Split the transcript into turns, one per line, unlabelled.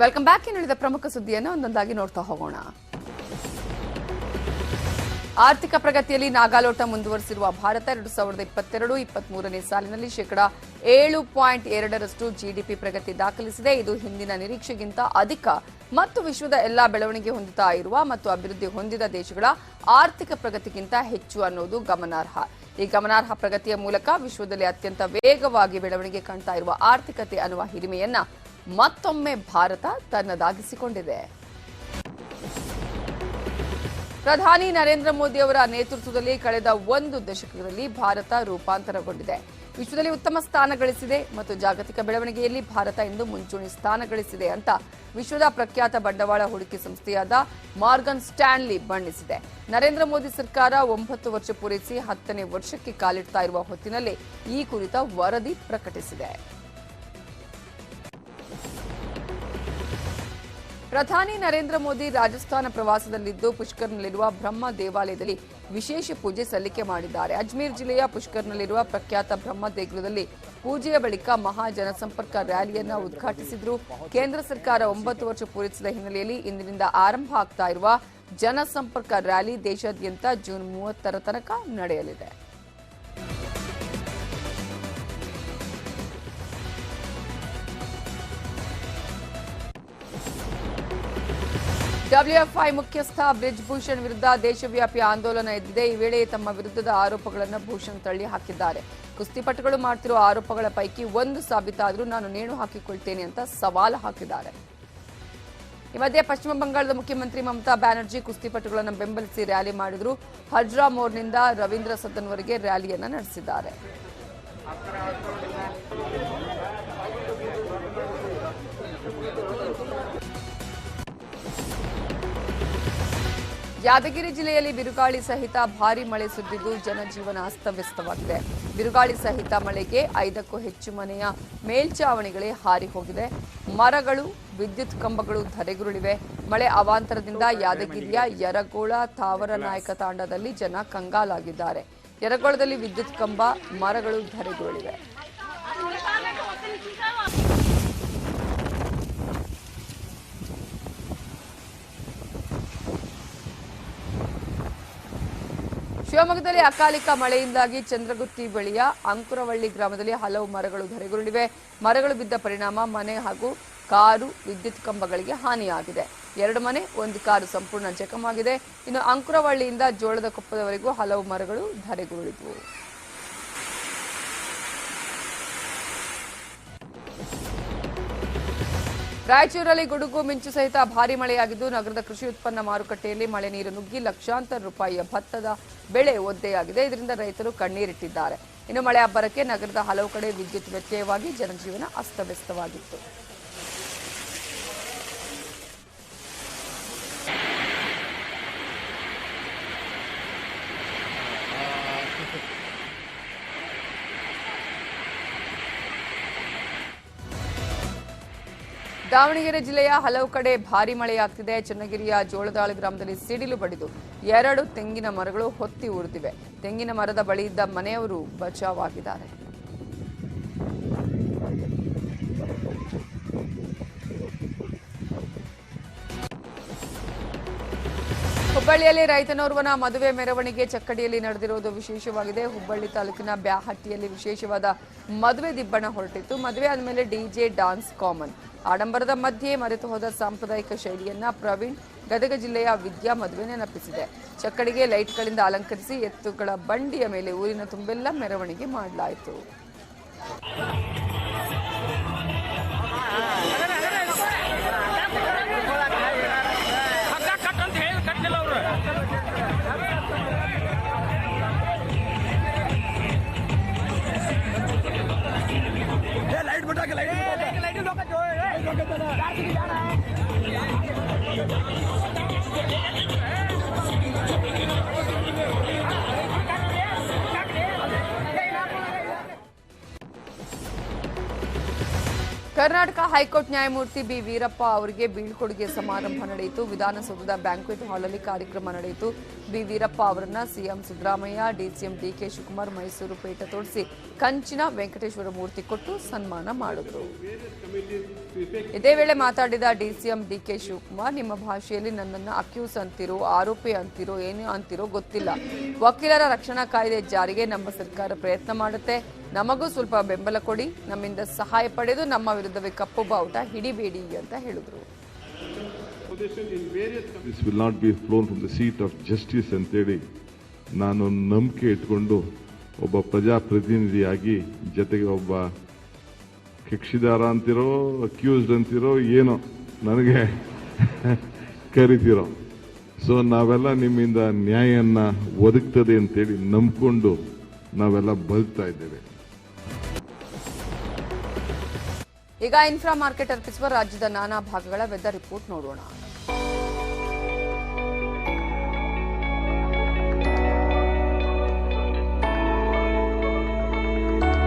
Welcome back ಇನ್ನುಳಿದ ಪ್ರಮುಖ ಸುದ್ದಿಯನ್ನು ಒಂದೊಂದಾಗಿ ನೋಡ್ತಾ ಹೋಗೋಣ. ಆರ್ಥಿಕ ಪ್ರಗತಿಯಲ್ಲಿ ನಾಗಾಲೋಟ ಮುಂದುವರೆಸಿರುವ ಭಾರತ ಎರಡು ಸಾವಿರದ ಇಪ್ಪತ್ತೆರಡು ಇಪ್ಪತ್ಮೂರನೇ ಸಾಲಿನಲ್ಲಿ ಶೇಕಡಾ ಏಳು ಪಾಯಿಂಟ್ ಎರಡರಷ್ಟು ಜಿಡಿಪಿ ಪ್ರಗತಿ ದಾಖಲಿಸಿದೆ. ಇದು ಹಿಂದಿನ ನಿರೀಕ್ಷೆಗಿಂತ ಅಧಿಕ ಮತ್ತು ವಿಶ್ವದ ಎಲ್ಲಾ ಬೆಳವಣಿಗೆ ಹೊಂದುತ್ತಾ ಇರುವ ಮತ್ತು ಅಭಿವೃದ್ಧಿ ಹೊಂದಿದ ದೇಶಗಳ ಆರ್ಥಿಕ ಪ್ರಗತಿಗಿಂತ ಹೆಚ್ಚು ಅನ್ನೋದು ಗಮನಾರ್ಹ. ಈ ಗಮನಾರ್ಹ ಪ್ರಗತಿಯ ಮೂಲಕ ವಿಶ್ವದಲ್ಲಿ ಅತ್ಯಂತ ವೇಗವಾಗಿ ಬೆಳವಣಿಗೆ ಕಾಣ್ತಾ ಇರುವ ಆರ್ಥಿಕತೆ ಅನ್ನುವ ಹಿರಿಮೆಯನ್ನ ಮತ್ತೊಮ್ಮೆ ಭಾರತ ತನ್ನದಾಗಿಸಿಕೊಂಡಿದೆ. ಪ್ರಧಾನಿ ನರೇಂದ್ರ ಮೋದಿ ಅವರ ನೇತೃತ್ವದಲ್ಲಿ ಕಳೆದ ಒಂದು ದಶಕದಲ್ಲಿ ಭಾರತ ರೂಪಾಂತರಗೊಂಡಿದೆ. ವಿಶ್ವದಲ್ಲಿ ಉತ್ತಮ ಸ್ಥಾನ ಗಳಿಸಿದೆ ಮತ್ತು ಜಾಗತಿಕ ಬೆಳವಣಿಗೆಯಲ್ಲಿ ಭಾರತ ಇಂದು ಮುಂಚೂಣಿ ಸ್ಥಾನ ಗಳಿಸಿದೆ ಅಂತ ವಿಶ್ವದ ಪ್ರಖ್ಯಾತ ಬಂಡವಾಳ ಹೂಡಿಕೆ ಸಂಸ್ಥೆಯಾದ ಮಾರ್ಗನ್ ಸ್ಟ್ಯಾನ್ಲಿ ಬಣ್ಣಿಸಿದೆ. ನರೇಂದ್ರ ಮೋದಿ ಸರ್ಕಾರ ಒಂಬತ್ತು ವರ್ಷ ಪೂರೈಸಿ ಹತ್ತನೇ ವರ್ಷಕ್ಕೆ ಕಾಲಿಡ್ತಾ ಇರುವ ಹೊತ್ತಿನಲ್ಲಿ ಈ ಕುರಿತ ವರದಿ ಪ್ರಕಟಿಸಿದೆ. ಪ್ರಧಾನಿ ನರೇಂದ್ರ ಮೋದಿ ರಾಜಸ್ಥಾನ ಪ್ರವಾಸದಲ್ಲಿದ್ದು ಪುಷ್ಕರ್ನಲ್ಲಿರುವ ಬ್ರಹ್ಮ ದೇವಾಲಯದಲ್ಲಿ ವಿಶೇಷ ಪೂಜೆ ಸಲ್ಲಿಕೆ ಮಾಡಿದ್ದಾರೆ. ಅಜ್ಮೀರ್ ಜಿಲ್ಲೆಯ ಪುಷ್ಕರ್ನಲ್ಲಿರುವ ಪ್ರಖ್ಯಾತ ಬ್ರಹ್ಮ ದೇಗುಲದಲ್ಲಿ ಪೂಜೆಯ ಬಳಿಕ ಮಹಾ ಜನಸಂಪರ್ಕ ರ್ಯಾಲಿಯನ್ನು ಉದ್ಘಾಟಿಸಿದ್ರು. ಕೇಂದ್ರ ಸರ್ಕಾರ ಒಂಬತ್ತು ವರ್ಷ ಪೂರೈಸಿದ ಹಿನ್ನೆಲೆಯಲ್ಲಿ ಇಂದಿನಿಂದ ಆರಂಭ ಆಗ್ತಾ ಇರುವ ಜನಸಂಪರ್ಕ ರ್ಯಾಲಿ ದೇಶಾದ್ಯಂತ ಜೂನ್ ಮೂವತ್ತರ ತನಕ ನಡೆಯಲಿದೆ. ಡಬ್ಲ್ಯೂಎಫ್ಐ ಮುಖ್ಯಸ್ಥ ಬ್ರಿಜ್ ಭೂಷಣ್ ವಿರುದ್ಧ ದೇಶವ್ಯಾಪಿ ಆಂದೋಲನ ಎದ್ದಿದೆ. ಈ ವೇಳೆ ತಮ್ಮ ವಿರುದ್ಧದ ಆರೋಪಗಳನ್ನು ಭೂಷಣ್ ತಳ್ಳಿ ಹಾಕಿದ್ದಾರೆ. ಕುಸ್ತಿಪಟುಗಳು ಮಾಡ್ತಿರುವ ಆರೋಪಗಳ ಪೈಕಿ ಒಂದು ಸಾಬೀತಾದರೂ ನಾನು ನೇಣು ಹಾಕಿಕೊಳ್ತೇನೆ ಅಂತ ಸವಾಲು ಹಾಕಿದ್ದಾರೆ. ಈ ಮಧ್ಯೆ ಪಶ್ಚಿಮ ಬಂಗಾಳದ ಮುಖ್ಯಮಂತ್ರಿ ಮಮತಾ ಬ್ಯಾನರ್ಜಿ ಕುಸ್ತಿಪಟುಗಳನ್ನು ಬೆಂಬಲಿಸಿ ರ್ಯಾಲಿ ಮಾಡಿದ್ರು. ಹಜ್ರಾ ಮೋರ್ನಿಂದ ರವೀಂದ್ರ ಸದನ್ವರೆಗೆ ರ್ಯಾಲಿಯನ್ನು ನಡೆಸಿದ್ದಾರೆ. ಯಾದಗಿರಿ ಜಿಲ್ಲೆಯಲ್ಲಿ ಬಿರುಗಾಳಿ ಸಹಿತ ಭಾರಿ ಮಳೆ ಸುರಿದಿದ್ದು ಜನಜೀವನ ಅಸ್ತವ್ಯಸ್ತವಾಗಿದೆ. ಬಿರುಗಾಳಿ ಸಹಿತ ಮಳೆಗೆ ಐದಕ್ಕೂ ಹೆಚ್ಚು ಮನೆಯ ಮೇಲ್ಛಾವಣಿಗಳೇ ಹಾರಿ ಹೋಗಿದೆ. ಮರಗಳು, ವಿದ್ಯುತ್ ಕಂಬಗಳು ಧರೆಗುರುಳಿವೆ. ಮಳೆ ಅವಾಂತರದಿಂದ ಯಾದಗಿರಿಯ ಯರಗೋಳ ತಾವರ ನಾಯಕ ತಾಂಡದಲ್ಲಿ ಜನ ಕಂಗಾಲಾಗಿದ್ದಾರೆ. ಯರಗೋಳದಲ್ಲಿ ವಿದ್ಯುತ್ ಕಂಬ, ಮರಗಳು ಧರೆಗುರುಳಿವೆ. ಶಿವಮೊಗ್ಗದಲ್ಲಿ ಅಕಾಲಿಕ ಮಳೆಯಿಂದಾಗಿ ಚಂದ್ರಗುತ್ತಿ ಬಳಿಯ ಅಂಕುರವಳ್ಳಿ ಗ್ರಾಮದಲ್ಲಿ ಹಲವು ಮರಗಳು ಧರೆಗುರುಳಿವೆ. ಮರಗಳು ಬಿದ್ದ ಪರಿಣಾಮ ಮನೆ ಹಾಗೂ ಕಾರು ವಿದ್ಯುತ್ ಕಂಬಗಳಿಗೆ ಹಾನಿಯಾಗಿದೆ. ಎರಡು ಮನೆ, ಒಂದು ಕಾರು ಸಂಪೂರ್ಣ ಜಖಮಾಗಿದೆ. ಇನ್ನು ಅಂಕುರವಳ್ಳಿಯಿಂದ ಜೋಳದ ಕೊಪ್ಪದವರೆಗೂ ಹಲವು ಮರಗಳು ಧರೆಗುರುಳಿದವು. ರಾಯಚೂರಲ್ಲಿ ಗುಡುಗು, ಮಿಂಚು ಸಹಿತ ಭಾರಿ ಮಳೆಯಾಗಿದ್ದು ನಗರದ ಕೃಷಿ ಉತ್ಪನ್ನ ಮಾರುಕಟ್ಟೆಯಲ್ಲಿ ಮಳೆ ನೀರು ನುಗ್ಗಿ ಲಕ್ಷಾಂತರ ರೂಪಾಯಿಯ ಭತ್ತದ ಬೆಳೆ ಒದ್ದೆಯಾಗಿದೆ. ಇದರಿಂದ ರೈತರು ಕಣ್ಣೀರಿಟ್ಟಿದ್ದಾರೆ. ಇನ್ನು ಮಳೆ ಅಬ್ಬರಕ್ಕೆ ನಗರದ ಹಲವು ಕಡೆ ವಿದ್ಯುತ್ ವ್ಯತ್ಯಯವಾಗಿ ಜನಜೀವನ ಅಸ್ತವ್ಯಸ್ತವಾಗಿತ್ತು. ದಾವಣಗೆರೆ ಜಿಲ್ಲೆಯ ಹಲವು ಕಡೆ ಭಾರಿ ಮಳೆಯಾಗ್ತಿದೆ. ಚನ್ನಗಿರಿಯ ಜೋಳದಾಳು ಗ್ರಾಮದಲ್ಲಿ ಸಿಡಿಲು ಬಡಿದು ಎರಡು ತೆಂಗಿನ ಮರಗಳು ಹೊತ್ತಿ ಉರಿದಿವೆ. ತೆಂಗಿನ ಮರದ ಬಳಿ ಇದ್ದ ಮನೆಯವರು ಬಚಾವಾಗಿದ್ದಾರೆ ಹುಬ್ಬಳ್ಳಿಯಲ್ಲಿ ರೈತನೋರ್ವನ ಮದುವೆ ಮೆರವಣಿಗೆ ಚಕ್ಕಡಿಯಲ್ಲಿ ನಡೆದಿರುವುದು ವಿಶೇಷವಾಗಿದೆ. ಹುಬ್ಬಳ್ಳಿ ತಾಲೂಕಿನ ಬ್ಯಾಹಟ್ಟಿಯಲ್ಲಿ ವಿಶೇಷವಾದ ಮದುವೆ ದಿಬ್ಬಣ ಹೊರಟಿತ್ತು. ಮದುವೆ ಆದಮೇಲೆ ಡಿಜೆ ಡಾನ್ಸ್ ಕಾಮನ್. ಆಡಂಬರದ ಮಧ್ಯೆ ಮರೆತು ಹೋದ ಸಾಂಪ್ರದಾಯಿಕ ಶೈಲಿಯನ್ನ ಪ್ರವೀಣ್ ಗದಗ ಜಿಲ್ಲೆಯ ವಿದ್ಯಾ ಮದುವೆ ನೆನಪಿಸಿದೆ. ಚಕ್ಕಡಿಗೆ ಲೈಟ್ಗಳಿಂದ ಅಲಂಕರಿಸಿ ಎತ್ತುಗಳ ಬಂಡಿಯ ಮೇಲೆ ಊರಿನ ತುಂಬೆಲ್ಲ ಮೆರವಣಿಗೆ ಮಾಡಲಾಯಿತು. ಕರ್ನಾಟಕ ಹೈಕೋರ್ಟ್ ನ್ಯಾಯಮೂರ್ತಿ ಬಿ. ವೀರಪ್ಪ ಅವರಿಗೆ ಬೀಳ್ಕೊಡುಗೆ ಸಮಾರಂಭ ನಡೆಯಿತು. ವಿಧಾನಸೌಧದ ಬ್ಯಾಂಕ್ವೆಟ್ ಹಾಲ್ನಲ್ಲಿ ಕಾರ್ಯಕ್ರಮ ನಡೆಯಿತು. ಬಿ. ವೀರಪ್ಪ ಅವರನ್ನ CM Siddaramaiah, DCM D K Shivakumar Mysuru ಪೇಟ ತೋರಿಸಿ ಕಂಚಿನ ವೆಂಕಟೇಶ್ವರ ಮೂರ್ತಿ ಕೊಟ್ಟು ಸನ್ಮಾನ ಮಾಡಿದರು. ಇದೇ ವೇಳೆ ಮಾತಾಡಿದ ಡಿಸಿಎಂ ಡಿಕೆ ಶಿವಕುಮಾರ್, ನಿಮ್ಮ ಭಾಷೆಯಲ್ಲಿ ನನ್ನನ್ನು ಅಕ್ಯೂಸ್ ಅಂತಿರೋ, ಆರೋಪಿ ಅಂತಿರೋ, ಏನು ಅಂತಿರೋ ಗೊತ್ತಿಲ್ಲ. ವಕೀಲರ ರಕ್ಷಣಾ ಕಾಯ್ದೆ ಜಾರಿಗೆ ನಮ್ಮ ಸರ್ಕಾರ ಪ್ರಯತ್ನ ಮಾಡುತ್ತೆ. ನಮಗೂ ಸ್ವಲ್ಪ ಬೆಂಬಲ ಕೊಡಿ. ನಮ್ಮಿಂದ ಸಹಾಯ ಪಡೆದು ನಮ್ಮ ವಿರುದ್ಧವೇ ಕಪ್ಪು ಬಾವುಟ ಹಿಡಿಬೇಡಿ ಅಂತ ಹೇಳಿದ್ರು.
Will not be flown from the seat of justice ಅಂತೇಳಿ ನಾನು ನಂಬಿಕೆ ಇಟ್ಕೊಂಡು ಒಬ್ಬ ಪ್ರಜಾಪ್ರತಿನಿಧಿಯಾಗಿ ಜೊತೆಗೆ ಒಬ್ಬ ಕಕ್ಷಿದಾರ ಅಂತಿರೋ ಅಕ್ಯೂಸ್ಡ್ ಅಂತಿರೋ, ಏನೋ ನನಗೆ ಕರಿತಿರೋ. ಸೊ ನಾವೆಲ್ಲ ನಿಮ್ಮಿಂದ ನ್ಯಾಯನ್ನ ಒದಗ್ತದೆ ಅಂತೇಳಿ ನಂಬ್ಕೊಂಡು ನಾವೆಲ್ಲ ಬದುಕ್ತಾ ಇದ್ದೇವೆ.
ಈಗ ಇನ್ಫ್ರಾ ಮಾರ್ಕೆಟ್ ಅರ್ಪಿಸುವ ರಾಜ್ಯದ ನಾನಾ ಭಾಗಗಳ ವೆದರ್ ರಿಪೋರ್ಟ್ ನೋಡೋಣ.